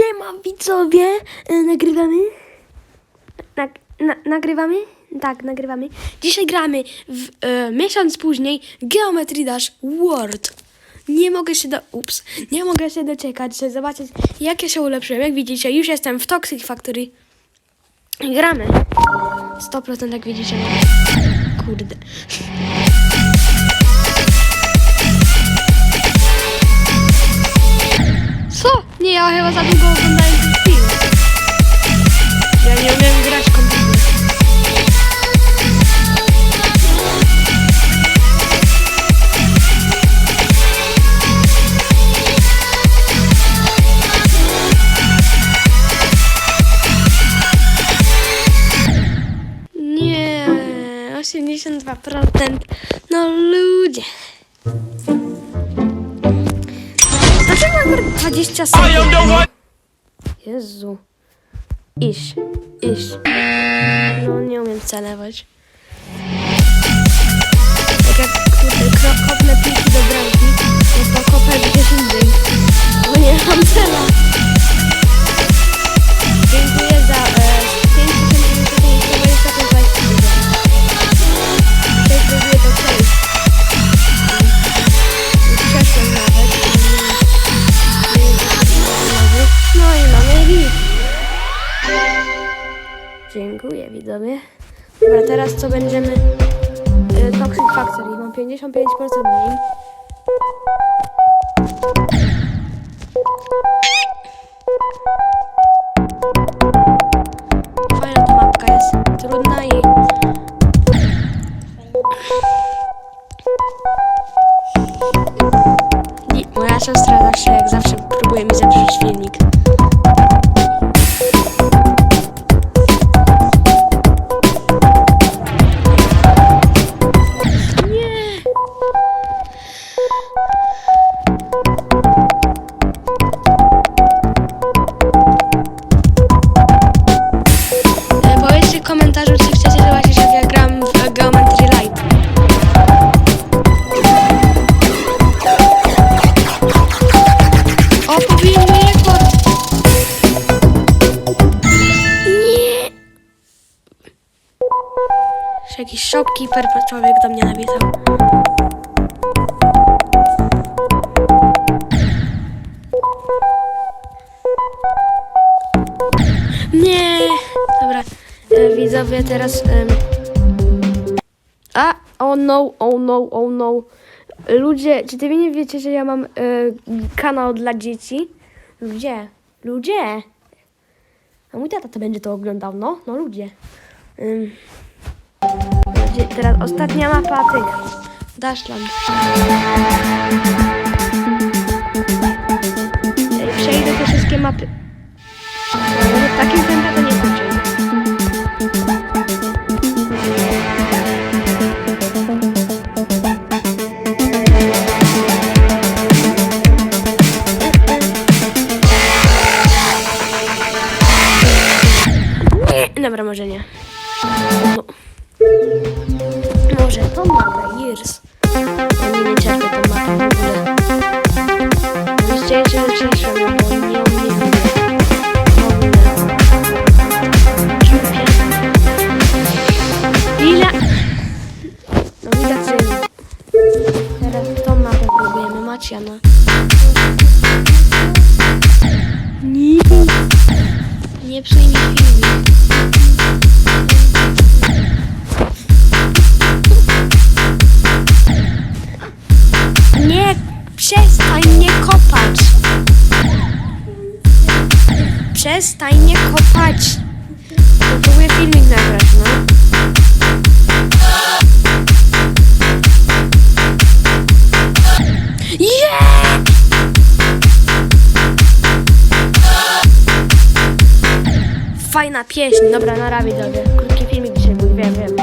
Siema widzowie, E, nagrywamy? Nag, na, nagrywamy? Tak, nagrywamy. Dzisiaj gramy w e, miesiąc później Geometry Dash World. Nie mogę się do... Ups. Nie mogę się doczekać, żeby zobaczyć jak ja się ulepszyłem. Jak widzicie, już jestem w Toxic Factory. Gramy. 100% jak widzicie. Kurde. Ja chyba za długo oglądałem film. Ja nie umiem grać komputer. Nie, 82%. No ludzie. Dlaczego akurat 20 sekund? Jezu. Iść, iść. No nie umiem celować. Widzowie. Dobra, teraz co będziemy... Y, Toxic Factory. Mam 55% mniej. Fajna ta mapka jest. Trudna i... I moja siostra zawsze, jak zawsze, próbuje mi zepsuć filmik. O, pobiłem mój rekord! Nie! Jeszcze jakiś shopkeeper człowiek do mnie napisał. Nie! Dobra, e, widzowie teraz... em, A, oh no, oh no, oh no. Ludzie, czy ty nie wiecie, że ja mam e, kanał dla dzieci? Ludzie, ludzie. A mój tata to będzie to oglądał, no, no ludzie. Ym, teraz ostatnia mapa tych. Dashland. Dobra, może nie. No. Może tą mapę, Years. Nie, nie cierpię tą mapę w ogóle. Jeszcze ja się przeszłem, bo nie umiem. W ogóle. Ile? No widać, że teraz tą mapę próbujemy. Maciana. Nie. Nie psuj mi filmik. Przestań nie kopać. Próbuję filmik nagrać, no. Yeah! Fajna pieśń. Dobra, na rawie widzowie. Krótki filmik dzisiaj był, wiem, wiem.